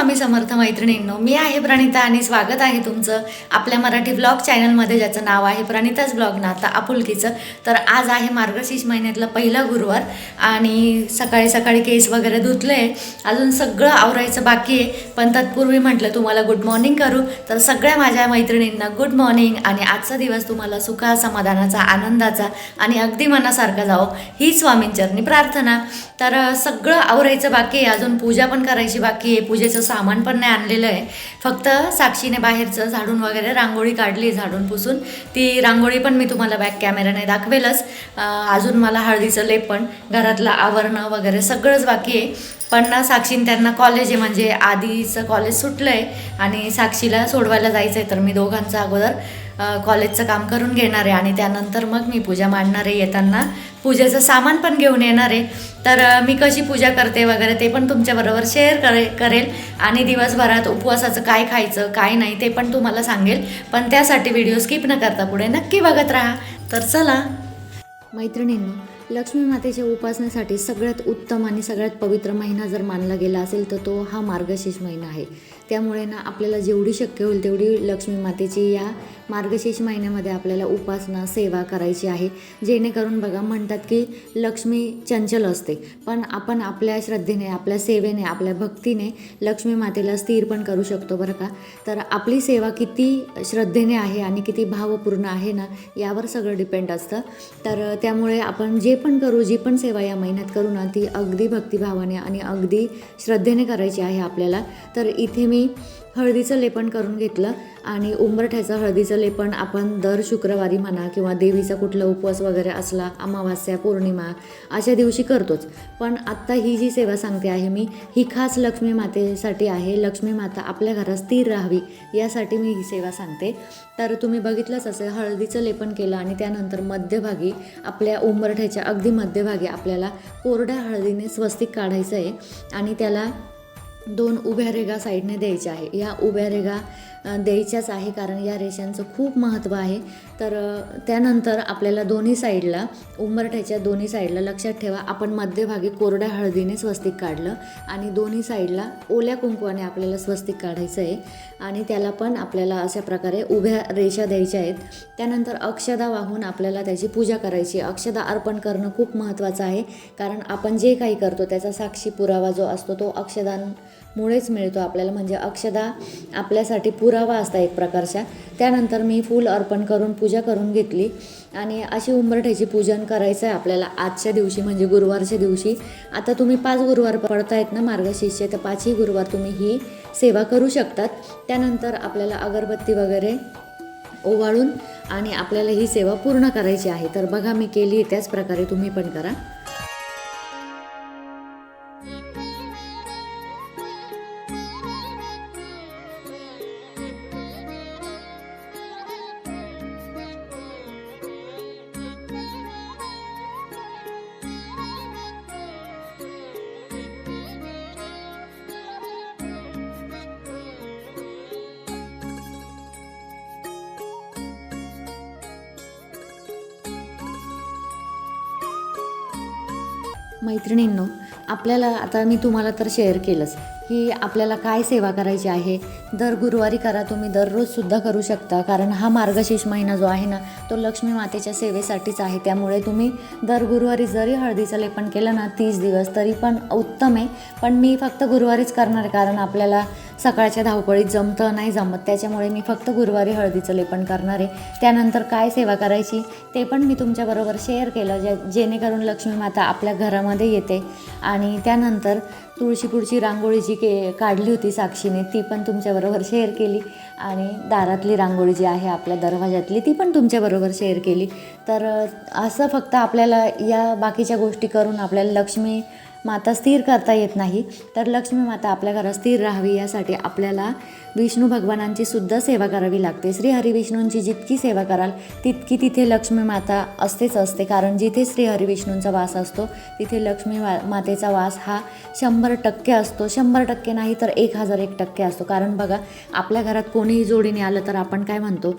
स्वामी समर्थ मैत्रिणींनो. मी आहे प्रणिता आणि स्वागत आहे तुमचं आपल्या मराठी ब्लॉग चॅनलमध्ये ज्याचं नाव आहे प्रणिताच ब्लॉग नाता आपुलकीचं. तर आज आहे मार्गशीर्ष महिन्यातला पहिला गुरुवार आणि सकाळी सकाळी केस वगैरे धुतले अजून सगळं आवरायचं बाकी आहे. पण तत्पूर्वी म्हटलं तुम्हाला गुड मॉर्निंग करू. तर सगळ्या माझ्या मैत्रिणींना गुड मॉर्निंग आणि आजचा दिवस तुम्हाला सुखा समाधानाचा आनंदाचा आणि अगदी मनासारखा जावं ही स्वामींचरणी प्रार्थना. तर सगळं आवरायचं बाकी आहे. अजून पूजा पण करायची बाकी आहे. पूजेचं सामान पण नाही आणलेलं आहे. फक्त साक्षीने बाहेरचं झाडून वगैरे रांगोळी काढली झाडून पुसून. ती रांगोळी पण मी तुम्हाला बॅक कॅमेऱ्याने दाखवेलच. अजून मला हळदीचं लेपण घरातलं आवरणं वगैरे सगळंच बाकी आहे. पण ना साक्षीन त्यांना कॉलेज आहे म्हणजे आधीचं कॉलेज सुटलं आहे आणि साक्षीला सोडवायला जायचं आहे तर मी दोघांचं अगोदर कॉलेजचं काम करून घेणार आहे आणि त्यानंतर मग मी पूजा मांडणार आहे येताना. पूजेचं सामान पण घेऊन येणार आहे. तर मी कशी पूजा करते वगैरे ते पण तुमच्याबरोबर शेअर करे करेल. आणि दिवसभरात उपवासाचं काय खायचं काय नाही ते पण तुम्हाला सांगेल. पण त्यासाठी व्हिडिओ स्किप न करता पुढे नक्की बघत राहा. तर चला. मैत्रिणींनी लक्ष्मी मातेच्या उपासनेसाठी सगळ्यात उत्तम आणि सगळ्यात पवित्र महिना जर मानला गेला असेल तर तो हा मार्गशीर्ष महिना आहे. त्यामुळे ना आपल्याला जेवढी शक्य होईल तेवढी लक्ष्मी मातेची या मार्गशीर्ष महिन्यामध्ये आपल्याला उपासना सेवा करायची आहे. जेणेकरून बघा म्हणतात की लक्ष्मी चंचल असते. पण आपण आपल्या श्रद्धेने आपल्या सेवेने आपल्या भक्तीने लक्ष्मी मातेला स्थिर पण करू शकतो बरं का? तर आपली सेवा किती श्रद्धेने आहे आणि किती भावपूर्ण आहे ना यावर सगळं डिपेंड असतं. तर त्यामुळे आपण जे पण करू जी पण सेवा या महिन्यात करू ना ती अगदी भक्तिभावाने आणि अगदी श्रद्धेने करायची आहे आपल्याला. तर इथे मी हळदीचं लेपन करून घेतलं आणि उंबरठ्याचं हळदीचं लेपन आपण दर शुक्रवारी म्हणा किंवा देवीचा कुठला उपवास वगैरे असला अमावास्या पौर्णिमा अशा दिवशी करतोच. पण आत्ता ही जी सेवा सांगते आहे मी ही खास लक्ष्मी मातेसाठी आहे. लक्ष्मी माता आपल्या घरात स्थिर राहावी यासाठी मी ही सेवा सांगते. तर तुम्ही बघितलंच असेल हळदीचं लेपन केलं आणि त्यानंतर मध्यभागी आपल्या उंबरठ्याच्या अगदी मध्यभागी आपल्याला कोरड्या हळदीने स्वस्तिक काढायचं आहे आणि त्याला दोन उभ्या रेगा साईडने द्यायच्या आहे. या उभ्या रेगा द्यायच्याच आहे कारण या रेषांचं खूप महत्त्व आहे. तर त्यानंतर आपल्याला दोन्ही साईडला उंबरठ्याच्या दोन्ही साईडला लक्षात ठेवा आपण मध्यभागी कोरड्या हळदीने स्वस्तिक काढलं आणि दोन्ही साईडला ओल्या कुंकवाने आपल्याला स्वस्तिक काढायचं आहे. आणि त्याला पण आपल्याला अशा प्रकारे उभ्या रेषा द्यायच्या आहेत. त्यानंतर अक्षदा वाहून आपल्याला त्याची पूजा करायची अक्षदा अर्पण करणं खूप महत्त्वाचं आहे. कारण आपण जे काही करतो त्याचा साक्षी पुरावा जो असतो तो अक्षदान मुळेच मिळतो आपल्याला. म्हणजे अक्षदा आपल्यासाठी पुरावा असता एक प्रकारचा त्यानंतर मी फूल अर्पण करून पूजा करून घेतली. आणि अशी उंबरठ्याची पूजन करायचं आहे आपल्याला आजच्या दिवशी म्हणजे गुरुवारच्या दिवशी. आता तुम्ही पाच गुरुवार पडतायत ना मार्गशीर्षे तर पाचही गुरुवार तुम्ही ही सेवा करू शकतात. त्यानंतर आपल्याला अगरबत्ती वगैरे ओवाळून आणि आपल्याला ही सेवा पूर्ण करायची आहे. तर बघा मी केली त्याच प्रकारे तुम्ही पण करा. मैत्रिणींनो आपल्याला आता मी तुम्हाला तर शेअर केलंच की आपल्याला काय सेवा करायची आहे. दर गुरुवारी करा तुम्ही दररोजसुद्धा करू शकता कारण हा मार्गशीर्ष महिना जो आहे ना तो लक्ष्मी मातेच्या सेवेसाठीच आहे. त्यामुळे तुम्ही दर गुरुवारी जरी हळदीचं लेपन केलं ना तीस दिवस तरी पण उत्तम आहे. पण मी फक्त गुरुवारीच करणार आहे कारण आपल्याला सकाळच्या धावपळीत जमतं नाही जमत त्याच्यामुळे मी फक्त गुरुवारी हळदीचं लेपन करणार. आहे त्यानंतर काय सेवा करायची ते पण मी तुमच्याबरोबर शेअर केलं जे जेणेकरून लक्ष्मी माता आपल्या घरामध्ये येते. आणि त्यानंतर तुळशीपुरची रांगोळी जी के काढली होती साक्षीने ती पण तुमच्याबरोबर शेअर केली. आणि दारातली रांगोळी जी आहे आपल्या दरवाजातली ती पण तुमच्याबरोबर शेअर केली. तर असं फक्त आपल्याला या बाकीच्या गोष्टी करून आपल्याला लक्ष्मी माता स्थिर करता येत नाही. तर लक्ष्मी माता आपल्या घरात स्थिर राहावी यासाठी आपल्याला विष्णू भगवानांची सुद्धा सेवा करावी लागते. श्री हरिविष्णूंची जितकी सेवा कराल तितकी तिथे लक्ष्मी माता असतेच असते. कारण जिथे श्री हरिविष्णूंचा वास असतो तिथे लक्ष्मी वा मातेचा वास हा शंभर टक्के असतो. शंभर टक्के नाही तर एक हजार एक टक्के असतो. कारण बघा आपल्या घरात कोणीही जोडीने आलं तर आपण काय म्हणतो?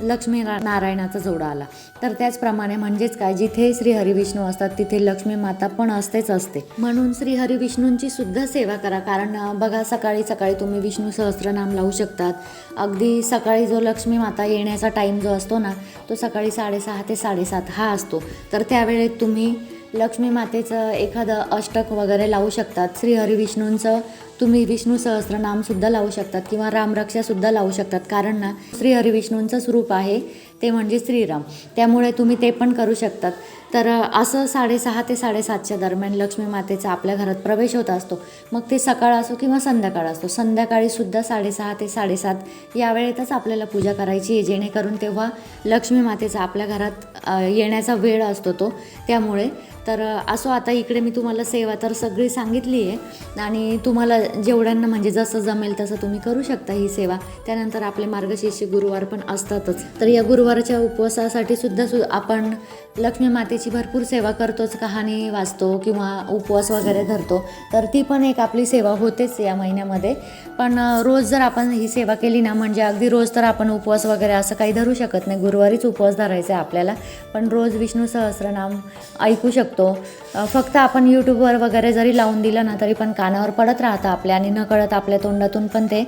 लक्ष्मी नारायणाचा जोडा आला. तर त्याचप्रमाणे म्हणजेच काय जिथे श्री हरिविष्णू असतात तिथे लक्ष्मी माता पण असतेच असते. म्हणून श्री हरिविष्णूंची सुद्धा सेवा करा. कारण बघा सकाळी सकाळी तुम्ही विष्णू सहस्रनाम लावू शकतात. अगदी सकाळी जो लक्ष्मी माता येण्याचा टाईम जो असतो ना तो सकाळी साडेसहा ते साडेसात हा असतो. तर त्यावेळेत तुम्ही लक्ष्मी मातेचं एखादं अष्टक वगैरे लावू शकतात. श्रीहरी विष्णूंचं तुम्ही विष्णू सहस्त्रनामसुद्धा लावू शकतात किंवा रामरक्षासुद्धा लावू शकतात. कारण ना श्रीहरी विष्णूंचं स्वरूप आहे ते म्हणजे श्रीराम. त्यामुळे तुम्ही ते पण करू शकतात. तर असं साडेसहा ते साडेसातच्या दरम्यान लक्ष्मी मातेचा आपल्या घरात प्रवेश होत असतो. मग ते सकाळ असो किंवा संध्याकाळ असतो. संध्याकाळीसुद्धा साडेसहा ते साडेसात या वेळेतच आपल्याला पूजा करायची आहे. जेणेकरून तेव्हा लक्ष्मी मातेचा आपल्या घरात येण्याचा वेळ असतो तो. त्यामुळे तर असो आता इकडे मी तुम्हाला सेवा तर सगळी सांगितली आहे. आणि तुम्हाला जेवढ्यांना म्हणजे जसं जमेल तसं तुम्ही करू शकता ही सेवा. त्यानंतर आपले मार्गशीर्ष गुरुवार पण असतातच. तर या गुरुवारच्या उपवासासाठी सुद्धा सु आपण लक्ष्मी मातेची भरपूर सेवा करतोच कहाणी वाचतो किंवा उपवास वगैरे धरतो तर ती पण एक आपली सेवा होतेच या महिन्यामध्ये. पण रोज जर आपण ही सेवा केली ना म्हणजे अगदी रोज तर आपण उपवास वगैरे असं काही धरू शकत नाही. गुरुवारीच उपवास धरायचा आहे आपल्याला. पण रोज विष्णू सहस्रनाम ऐकू शकतो. फक्त आपण यूट्यूबवर वगैरे जरी लावून दिलं ना तरी पण कानावर पडत राहतं आपल्या आणि नकळत आपल्या तोंडातून पण ते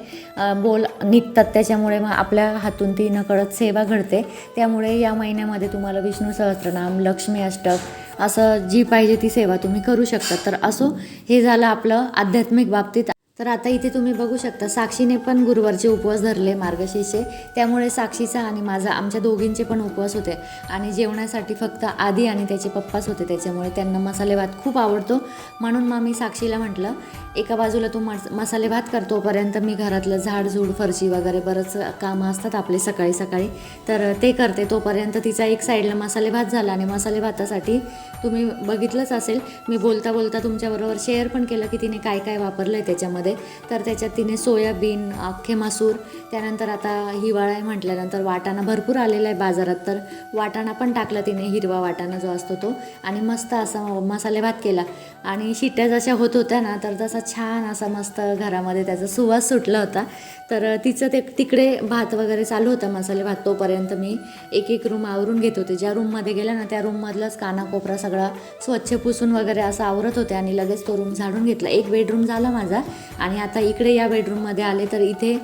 बोल निघतात. त्याच्यामुळे मग आपल्या हातून ती नकळत सेवा घडते. त्यामुळे या महिन्यामध्ये तुम्हाला विष्णू सहस्रनाम नाम लक्ष्मी अष्टक असं जी पाहिजे ती सेवा तुम्ही करू शकता. तर असो हे झालं आपलं आध्यात्मिक बाबतीत तर आता इथे तुम्ही बघू शकता साक्षीने पण गुरुवारचे उपवास धरले मार्गशीर्षे. त्यामुळे साक्षीचा आणि माझा आमच्या दोघींचे पण उपवास होते. आणि जेवणासाठी फक्त आधी आणि त्याचे पप्पाच होते त्याच्यामुळे त्यांना मसाले भात खूप आवडतो. म्हणून मग मी साक्षीला म्हटलं एका बाजूला तू मस मसाले भात करतोपर्यंत मी घरातलं झाडझूड फरशी वगैरे बरंच कामं असतात आपले सकाळी सकाळी. तर ते करते तोपर्यंत तिचा एक साईडला मसाले भात झाला आणि मसाले भातासाठी तुम्ही बघितलंच असेल मी बोलता बोलता तुमच्याबरोबर शेअर पण केलं की तिने काय काय वापरलं आहे त्याच्यामध्ये. तर त्याच्यात तिने सोयाबीन अख्खे मसूर त्यानंतर आता हिवाळा आहे म्हटल्यानंतर वाटाणा भरपूर आलेला आहे बाजारात. तर वाटाणा पण टाकला तिने हिरवा वाटाणा जो असतो तो. आणि मस्त असा मसाले भात केला. आणि शिट्ट्या जशा होत होत्या ना तर तसा छान असा मस्त घरामध्ये त्याचा सुवास सुटला होता. तर तिचं ते तिकडे भात वगैरे चालू होता मसाले भात तोपर्यंत मी एक एक रूम आवरून घेत होते. ज्या रूममध्ये गेल्या ना त्या रूममधलाच कानाकोपरा सगळा स्वच्छ पुसून वगैरे असं आवरत होते आणि लगेच तो रूम झाडून घेतला. एक बेडरूम झाला माझा. आणि आता इकडे या बेडरूममध्ये आले तर इथे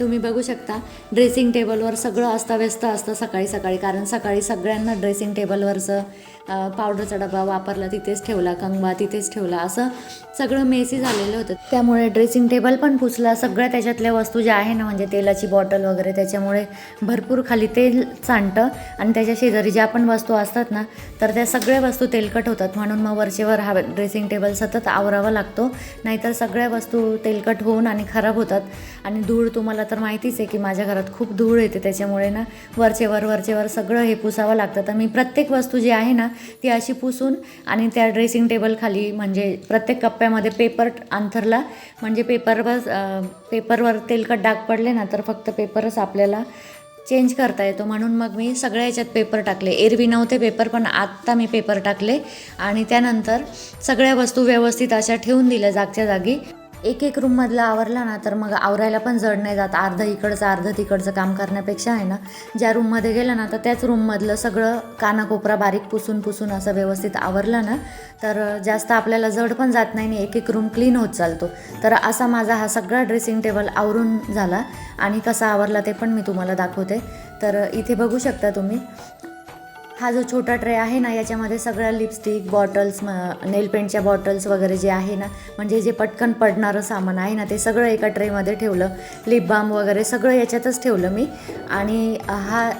तुम्ही बघू शकता ड्रेसिंग टेबलवर सगळं अस्ताव्यस्त असतं सकाळी सकाळी. कारण सकाळी सगळ्यांना ड्रेसिंग टेबलवरचं पावडरचा डबा वापरला तिथेच ठेवला कंगवा तिथेच ठेवला असं सगळं मेसी झालेलं होतं. त्यामुळे ड्रेसिंग टेबल पण पुसला सगळ्या त्याच्यातल्या वस्तू ज्या आहे ना म्हणजे तेलाची बॉटल वगैरे त्याच्यामुळे भरपूर खाली तेल सांडतं आणि त्याच्या शेजारी ज्या पण वस्तू असतात ना तर त्या सगळ्या वस्तू तेलकट होतात. म्हणून मग वरचेवर हा ड्रेसिंग टेबल सतत आवरावा लागतो. नाहीतर सगळ्या वस्तू तेलकट होऊन आणि खराब होतात. आणि धूळ तुम्हाला तर माहितीच आहे की माझ्या घरात खूप धूळ येते त्याच्यामुळे ना वरचेवर वरचेवर सगळं हे पुसावं लागतं. तर मी प्रत्येक वस्तू जी आहे ना ती अशी पुसून आणि त्या ड्रेसिंग टेबल खाली म्हणजे प्रत्येक कप्प्यामध्ये पेपर अंथरला. म्हणजे पेपरवर पेपरवर तेलकट डाग पडले ना तर फक्त पेपरच आपल्याला चेंज करता येतो. म्हणून मग मी सगळ्या याच्यात पेपर टाकले. एरवी नव्हते पेपर पण आत्ता मी पेपर टाकले. आणि त्यानंतर सगळ्या वस्तू व्यवस्थित अशा ठेवून दिल्या जागच्या जागी. एक एक रूममधला आवरला ना तर मग आवरायला पण जड नाही जात. अर्धं इकडचं अर्धं तिकडचं काम करण्यापेक्षा आहे ना ज्या रूममध्ये गेलं ना तर त्याच रूममधलं सगळं कानाकोपरा बारीक पुसून पुसून असं व्यवस्थित आवरलं ना तर जास्त आपल्याला जड पण जात नाही आणि एक एक रूम क्लीन होत चालतो. तर असा माझा हा सगळा ड्रेसिंग टेबल आवरून झाला. आणि कसा आवरला ते पण मी तुम्हाला दाखवते. तर इथे बघू शकता तुम्ही. हा जो छोटा ट्रे आहे ना याच्यामध्ये सगळ्या लिपस्टिक बॉटल्स नेल पेंटच्या बॉटल्स वगैरे जे आहे ना म्हणजे जे पटकन पडणारं सामान आहे ना ते सगळं एका ट्रेमध्ये ठेवलं. लिप बाम वगैरे सगळं याच्यातच ठेवलं मी. आणि हा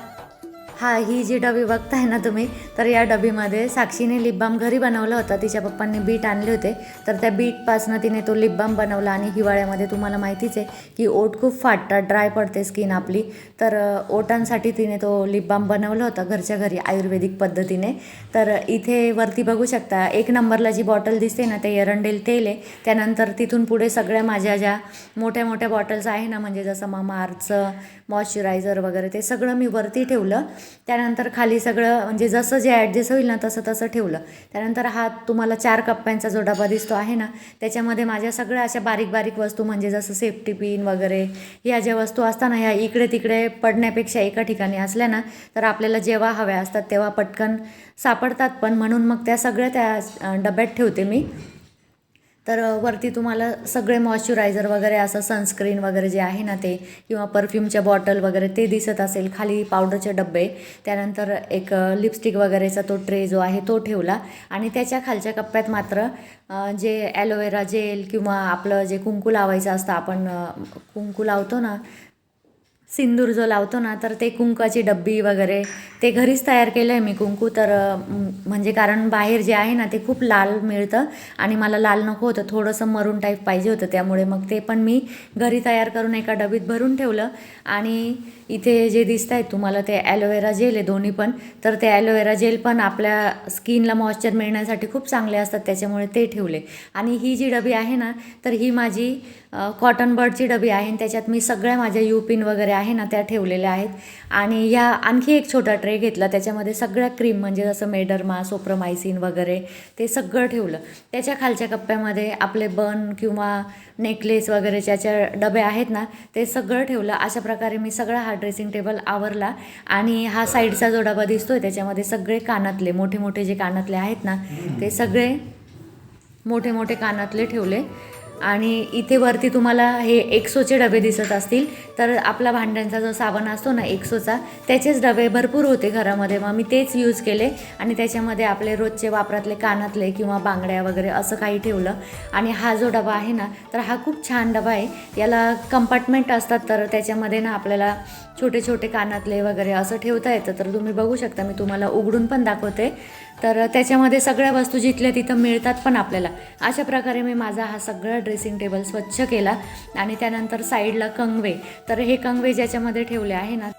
हा ही जी डबी बघताय ना तुम्ही तर या डबीमध्ये साक्षीने लिप बाम घरी बनवला होता. तिच्या पप्पांनी बीट आणले होते. तर त्या बीटपासनं तिने तो लिप बाम बनवला आणि हिवाळ्यामध्ये तुम्हाला माहितीच आहे की ओट खूप फाटतात ड्राय पडते स्किन आपली. तर ओटांसाठी तिने तो लिप बाम बनवला होता घरच्या घरी आयुर्वेदिक पद्धतीने. तर इथे वरती बघू शकता एक नंबरला जी बॉटल दिसते ना ते एरंडेल तेल आहे. त्यानंतर तिथून पुढे सगळ्या माझ्या ज्या मोठ्या मोठ्या बॉटल्स आहे ना म्हणजे जसं मामा अर्थचं मॉइश्चरायझर वगैरे ते सगळं मी वरती ठेवलं. त्यानंतर खाली सगळं म्हणजे जसं जे ॲडजस्ट होईल ना तसं तसं ठेवलं. त्यानंतर हा तुम्हाला चार कप्प्यांचा जो डबा दिसतो आहे ना त्याच्यामध्ये माझ्या सगळ्या अशा बारीक बारीक वस्तू म्हणजे जसं सेफ्टी पिन वगैरे ह्या ज्या वस्तू असतात ना ह्या इकडे तिकडे पडण्यापेक्षा एका ठिकाणी असल्या ना तर आपल्याला जेव्हा हव्या असतात तेव्हा पटकन सापडतात. पण म्हणून मग त्या सगळ्या त्या डब्यात ठेवते मी. तर वरती तुम्हाला सगळे मॉइश्चरायझर वगैरे असं सनस्क्रीन वगैरे जे आहे ना ते किंवा परफ्यूमच्या बॉटल वगैरे ते दिसत असेल खाली पावडरचे डबे त्यानंतर एक लिपस्टिक वगैरेचा तो ट्रे जो आहे तो ठेवला. आणि त्याच्या खालच्या कप्प्यात मात्र जे ॲलोवेरा जेल किंवा आपलं जे कुंकू लावायचं असतं आपण कुंकू लावतो ना सिंदूर जो लावतो ना तर ते कुंकाची डब्बी वगैरे ते घरीच तयार केलं आहे मी कुंकू. तर म्हणजे कारण बाहेर जे आहे ना ते खूप लाल मिळतं आणि मला लाल नको होतं थोडंसं मरून टाईप पाहिजे होतं. त्यामुळे मग ते पण मी घरी तयार करून एका डबीत भरून ठेवलं. आणि इथे जे दिसत आहेत तुम्हाला ते ॲलोवेरा जेल आहे दोन्ही पण. तर ते ॲलोवेरा जेल पण आपल्या स्किनला मॉइश्चर मिळण्यासाठी खूप चांगले असतात त्याच्यामुळे ते ठेवले. आणि ही जी डबी आहे ना तर ही माझी कॉटन बर्डची डबी आहे आणि त्याच्यात मी सगळ्या माझ्या युपिन वगैरे आहे ना त्या ठेवलेल्या आहेत. आणि या आणखी एक छोटा ट्रे घेतला त्याच्यामध्ये सगळ्या क्रीम म्हणजे जसं मेडर्मा सोप्रमायसिन वगैरे ते सगळं ठेवलं. त्याच्या खालच्या कप्प्यामध्ये आपले बन किंवा नेकलेस वगैरे ज्याच्या डबे आहेत ना ते सगळं ठेवलं. अशा प्रकारे मी सगळा हा ड्रेसिंग टेबल आवरला आणि हा साईडचा जो डबा दिसतोय त्याच्यामध्ये सगळे कानातले मोठे मोठे जे कानातले आहेत ना ते सगळे मोठे मोठे कानातले ठेवले. आणि इथे वरती तुम्हाला हे एक्सोचे डबे दिसत असतील तर आपला भांड्यांचा जो साबण असतो ना एक्सोचा त्याचेच डबे भरपूर होते घरामध्ये. मग मी तेच यूज केले आणि त्याच्यामध्ये आपले रोजचे वापरातले कानातले किंवा बांगड्या वगैरे असं काही ठेवलं. आणि हा जो डबा आहे ना तर हा खूप छान डबा आहे. याला कंपार्टमेंट असतात तर त्याच्यामध्ये ना आपल्याला छोटे छोटे कानातले वगैरे असं ठेवता येतं. तर तुम्ही बघू शकता मी तुम्हाला उघडून पण दाखवते. तर त्याच्यामध्ये सगळ्या वस्तू जिथल्या तिथं मिळतात पण आपल्याला. अशा प्रकारे मी माझा हा सगळा ड्रेसिंग टेबल स्वच्छ केला आणि त्यानंतर साईडला कंगवे. तर हे कंगवे ज्याच्यामध्ये ठेवले आहे ना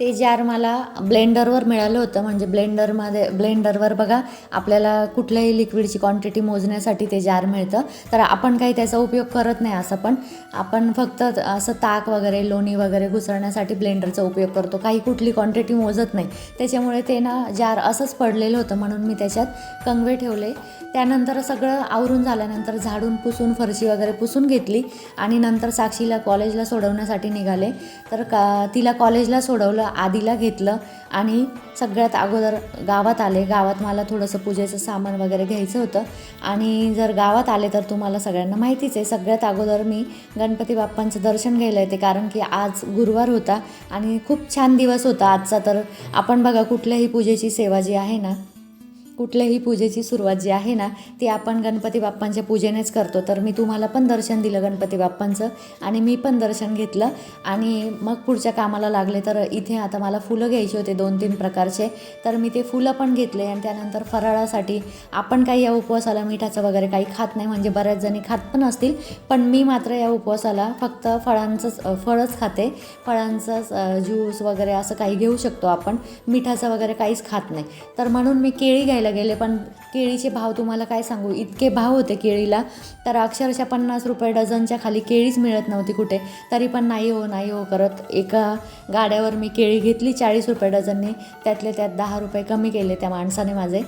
ते जार मला ब्लेंडरवर मिळालं होतं. म्हणजे ब्लेंडरमध्ये ब्लेंडरवर बघा आपल्याला कुठल्याही लिक्विडची क्वांटिटी मोजण्यासाठी ते जार मिळतं. तर आपण काही त्याचा उपयोग करत नाही असं. पण आपण फक्त असं ताक वगैरे लोणी वगैरे घुसळण्यासाठी ब्लेंडरचा उपयोग करतो. काही कुठली क्वांटिटी मोजत नाही. त्याच्यामुळे ते ना जार असंच पडलेलं होतं म्हणून मी त्याच्यात कंगवे ठेवले. त्यानंतर सगळं आवरून झाल्यानंतर झाडून पुसून फरशी वगैरे पुसून घेतली आणि नंतर साक्षीला कॉलेजला सोडवण्यासाठी निघाले. तर का तिला कॉलेजला सोडवलं आधीला घेतलं आणि सगळ्यात अगोदर गावात आले. गावात मला थोडंसं पूजेचं सामान वगैरे घ्यायचं होतं. आणि जर गावात आले तर तुम्हाला सगळ्यांना माहितीच आहे. सगळ्यात अगोदर मी गणपती बाप्पांचं दर्शन घ्यायला येते. कारण की आज गुरुवार होता आणि खूप छान दिवस होता. आजचा तर आपण बघा कुठल्याही पूजेची सेवा जी आहे ना कुठल्याही पूजेची सुरुवात जी आहे ना ती आपण गणपती बाप्पांच्या पूजेनेच करतो. तर मी तुम्हाला पण दर्शन दिलं गणपती बाप्पांचं आणि मी पण दर्शन घेतलं. आणि मग पुढच्या कामाला लागले तर इथे आता मला फुलं घ्यायचे होते दोन तीन प्रकारचे. तर मी ते फुलं पण घेतले आणि त्यानंतर फराळासाठी आपण काही या उपवासाला मिठाचं वगैरे काही खात नाही म्हणजे बऱ्याच जणी खात पण असतील. पण मी मात्र या उपवासाला फक्त फळांचंच फळच खाते. फळांचं ज्यूस वगैरे असं काही घेऊ शकतो आपण. मिठाचं वगैरे काहीच खात नाही. तर म्हणून मी केळी घ्यायला गेले पण केळीचे भाव तुम्हाला काय सांगू? इतके भाव होते केळीला तर अक्षरशः पन्नास रुपये डझनच्या खाली केळीच मिळत नव्हती कुठे. तरी पण नाही हो नाही हो करत. एका गाड्यावर मी केळी घेतली चाळीस रुपये डझनने त्यातले त्यात दहा रुपये कमी केले त्या माणसाने माझे.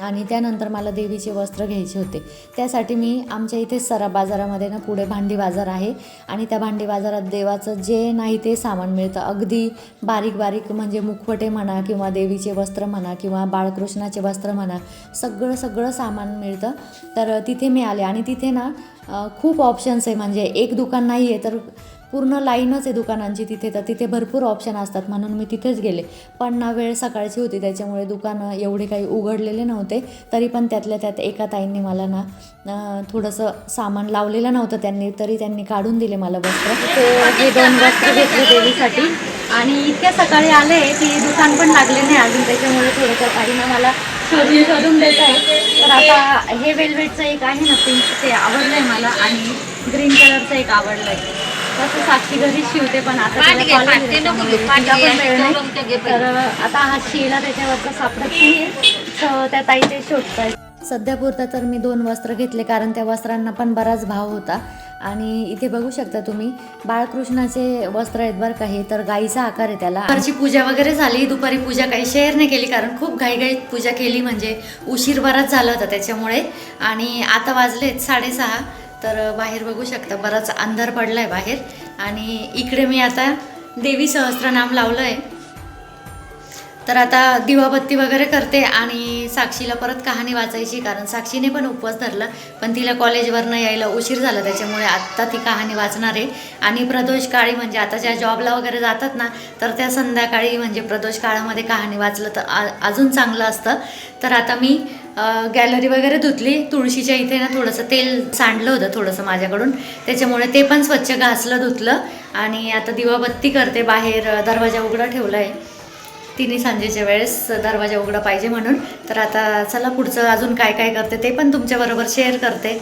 आणि त्यानंतर मला देवीचे वस्त्र घ्यायचे होते. त्यासाठी मी आमच्या इथे सरा बाजारामध्ये ना पुढे भांडी बाजार आहे आणि त्या भांडी बाजारात देवाचं जे नाही ते सामान मिळतं. अगदी बारीक बारीक म्हणजे मुखवटे म्हणा किंवा देवीचे वस्त्र म्हणा किंवा बाळकृष्णाचे वस्त्र म्हणा सगळं सगळं सामान मिळतं. तर तिथे मी आले आणि तिथे ना खूप ऑप्शन्स आहे. म्हणजे एक दुकान नाही आहे तर पूर्ण लाईनच आहे दुकानांची तिथे तर तिथे भरपूर ऑप्शन असतात. म्हणून मी तिथेच गेले. पण ना वेळ सकाळची होती त्याच्यामुळे दुकानं एवढे काही उघडलेले नव्हते. तरी पण त्यातल्या त्यात एका ताईंनी मला ना थोडंसं सामान लावलेलं नव्हतं त्यांनी तरी त्यांनी काढून दिले मला वस्त्र. हो, हे दोन वस्त्र घेतले देवीसाठी. आणि इतक्या सकाळी आले की दुकान पण लागले नाही अजून. त्याच्यामुळे थोडंसं ताईनं मला शोधून शोधून देत आहे. तर आता हे वेलवेटचं एक आहे ना पिंक ते आवडलं आहे मला. आणि ग्रीन कलरचं एक आवडलं आहे तसं साक्षी घरीच शिवते पण आता तिला college आहे. त्यामुळे तिला पण वेळ नाही. तर आता हा शिला त्याच्यावरचा सापडत नाही त्या ताई ते शोधतायत सध्या पुरतं तर मी दोन वस्त्र घेतले कारण त्या वस्त्रांना पण बराच भाव होता. आणि इथे बघू शकता तुम्ही बाळकृष्णाचे वस्त्र आहेत बरं का हे तर गाईचा आकार आहे त्याला. दुपारची पूजा वगैरे झाली दुपारी पूजा काही शेअर नाही केली कारण खूप घाईघाईत पूजा केली म्हणजे उशीर बराच झाला होता त्याच्यामुळे. आणि आता वाजलेत साडेसहा. तर बाहेर बघू शकता बराच अंधार पडला आहे बाहेर. आणि इकडे मी आता देवी सहस्त्रनाम लावलं आहे तर आता दिवाबत्ती वगैरे करते आणि साक्षीला परत कहाणी वाचायची कारण साक्षीने पण उपवास धरला पण तिला कॉलेजवरनं यायला उशीर झाला त्याच्यामुळे आत्ता ती कहाणी वाचणार आहे. आणि प्रदोष काळी म्हणजे आता ज्या जॉबला वगैरे जातात ना तर त्या संध्याकाळी म्हणजे प्रदोष काळामध्ये कहाणी वाचलं तर आ- अजून चांगलं असतं. तर आता मी गॅलरी वगैरे धुतली. तुळशीच्या इथे ना थोडंसं तेल सांडलं होतं थोडंसं माझ्याकडून. त्याच्यामुळे ते पण स्वच्छ घासलं धुतलं. आणि आता दिवाबत्ती करते बाहेर दरवाजा उघडा ठेवला आहे तिन्ही सांजेच्या वेळेस दरवाजा उघडा पाहिजे म्हणून. तर आता चला पुढचं अजून काय काय करते ते पण तुमच्याबरोबर शेअर करते.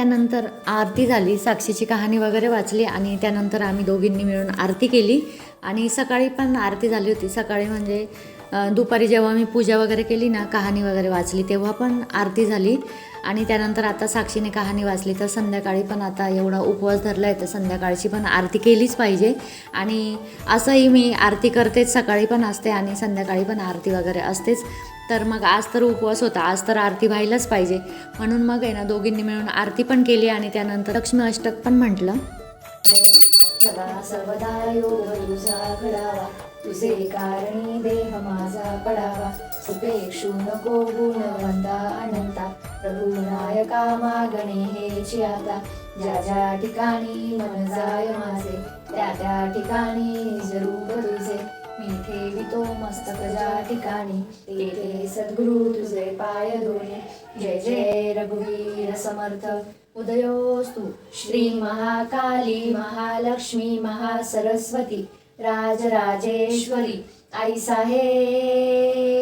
त्यानंतर आरती झाली साक्षीची कहाणी वगैरे वाचली आणि त्यानंतर आम्ही दोघींनी मिळून आरती केली. आणि सकाळी पण आरती झाली होती. सकाळी म्हणजे दुपारी जेव्हा मी पूजा वगैरे केली ना कहाणी वगैरे वाचली तेव्हा पण आरती झाली. आणि त्यानंतर आता साक्षीने कहाणी वाचली तर संध्याकाळी पण आता एवढा उपवास धरला आहे तर संध्याकाळची पण आरती केलीच पाहिजे. आणि असंही मी आरती करतेच सकाळी पण असते आणि संध्याकाळी पण आरती वगैरे असतेच. तर मग आज तर उपवास होता आज तर आरती व्हायलाच पाहिजे. म्हणून मग आहे ना दोघींनी मिळून आरती पण केली आणि त्यानंतर लक्ष्मी अष्टक पण म्हटलं. सदा सर्वदा योग तुझा तुझे कारणी देह माझा पडावा. उपेक्षू नको गुणवंता अनंता प्रभू नायका मागणे हेची आता ज्या ज्या ठिकाणी मन जाय माझे त्या त्या ठिकाणी रूप तुझे. ठेवितो मस्तक ज्या ठिकाणी तेथे सद्गुरु तुझे पाय दोन्ही जय जय रघुवीर समर्थ. उदयोस्तु श्री महाकाली महालक्ष्मी महासरस्वती राजराजेश्वरी आई साहेब.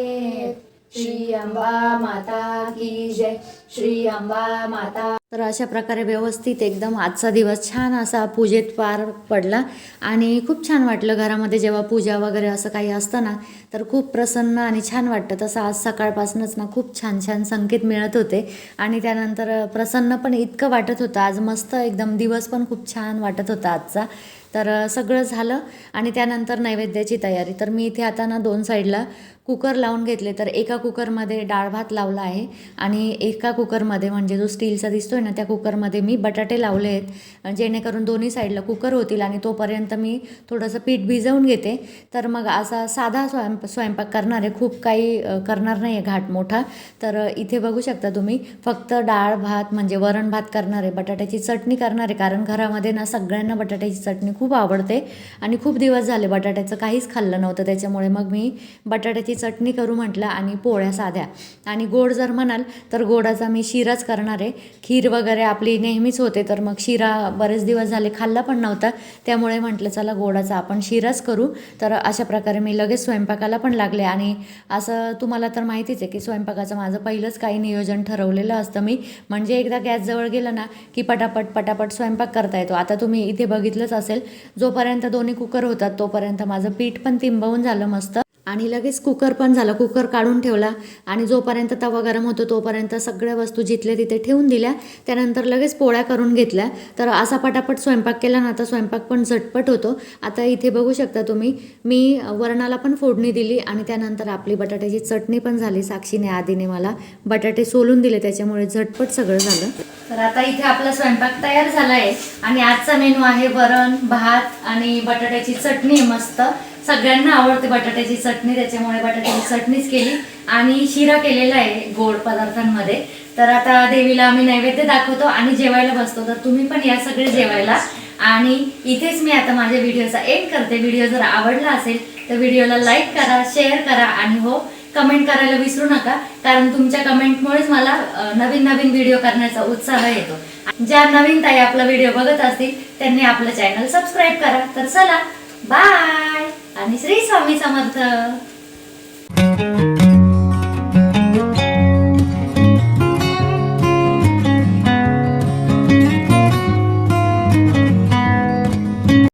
श्री अंबा माता की जय. श्री अंबा माता. तर अशा प्रकारे व्यवस्थित एकदम आजचा दिवस छान असा पूजेत पार पडला. आणि खूप छान वाटलं घरामध्ये जेव्हा पूजा वगैरे असं काही असतं ना तर खूप प्रसन्न आणि छान वाटतं. तसं आज सकाळपासूनच ना खूप छान छान संकेत मिळत होते. आणि त्यानंतर प्रसन्न पण इतकं वाटत होतं. आज मस्त एकदम दिवस पण खूप छान वाटत होता आजचा. तर सगळं झालं आणि त्यानंतर नैवेद्याची तयारी. तर मी इथे आता ना दोन साईडला कुकर लावून घेतले तर एका कुकरमध्ये डाळ भात लावला आहे आणि एका कुकरमध्ये म्हणजे जो स्टीलचा दिसतो आहे ना त्या कुकरमध्ये मी बटाटे लावले आहेत जेणेकरून दोन्ही साईडला कुकर होतील आणि तोपर्यंत मी थोडंसं पीठ भिजवून घेते. तर मग असा साधा स्वयंप स्वयंपाक करणार आहे खूप काही करणार नाही आहे घाट मोठा. तर इथे बघू शकता तुम्ही फक्त डाळ भात म्हणजे वरण भात करणार आहे बटाट्याची चटणी करणार आहे कारण घरामध्ये ना सगळ्यांना बटाट्याची चटणी खूप आवडते. आणि खूप दिवस झाले बटाट्याचं काहीच खाल्लं नव्हतं त्याच्यामुळे मग मी बटाट्याची चटणी करू म्हटलं आणि पोळ्या साध्या. आणि गोड जर म्हणाल तर गोडाचा मी शिराच करणार आहे. खीर वगैरे आपली नेहमीच होते तर मग शिरा बरेच दिवस झाले खाल्ला पण नव्हता. त्यामुळे म्हटलं चला गोडाचा आपण शिराच करू. तर अशा प्रकारे मी लगेच स्वयंपाकाला पण लागले. आणि असं तुम्हाला तर माहितीच आहे की स्वयंपाकाचं माझं पहिलंच काही नियोजन ठरवलेलं असतं मी. म्हणजे एकदा गॅसजवळ गेलं ना की पटापट पटापट स्वयंपाक करता येतो. आता तुम्ही इथे बघितलंच असेल जोपर्यंत दोन्ही कुकर होतात तोपर्यंत माझं पीठ पण तिंबवून झालं मस्त. आणि लगेच कुकर पण झालं. कुकर काढून ठेवला. आणि जोपर्यंत तवा गरम होतो तोपर्यंत सगळ्या वस्तू जिथल्या तिथे ठेवून दिल्या. त्यानंतर लगेच पोळ्या करून घेतल्या. तर असा पटापट स्वयंपाक केला ना तर स्वयंपाक पण झटपट होतो. आता इथे बघू शकता तुम्ही मी वरणाला पण फोडणी दिली आणि त्यानंतर आपली बटाट्याची चटणी पण झाली साक्षीने आधीने मला. बटाटे सोलून दिले त्याच्यामुळे झटपट सगळं झालं. तर आता इथे आपला स्वयंपाक तयार झाला आहे आणि आजचा मेनू आहे वरण भात आणि बटाट्याची चटणी मस्त. सगळ्यांना आवडते बटाट्याची चटणी त्याच्यामुळे बटाट्याची चटणीच केली. आणि शिरा केलेला आहे गोड पदार्थांमध्ये. तर आता देवीला आम्ही नैवेद्य दाखवतो आणि जेवायला बसतो. तर तुम्ही पण या सगळे जेवायला. आणि इथेच मी आता माझ्या व्हिडिओचा एंड करते. व्हिडिओ जर आवडला असेल तर व्हिडिओला लाईक करा शेअर करा आणि हो कमेंट करायला विसरू नका. कारण तुमच्या कमेंटमुळेच मला नवीन नवीन व्हिडिओ करण्याचा उत्साह येतो. ज्या नवीन ताई आपला व्हिडिओ बघत असतील त्यांनी आपलं चॅनल सबस्क्राईब करा. तर चला बाय. आणि श्री स्वामी समर्थ.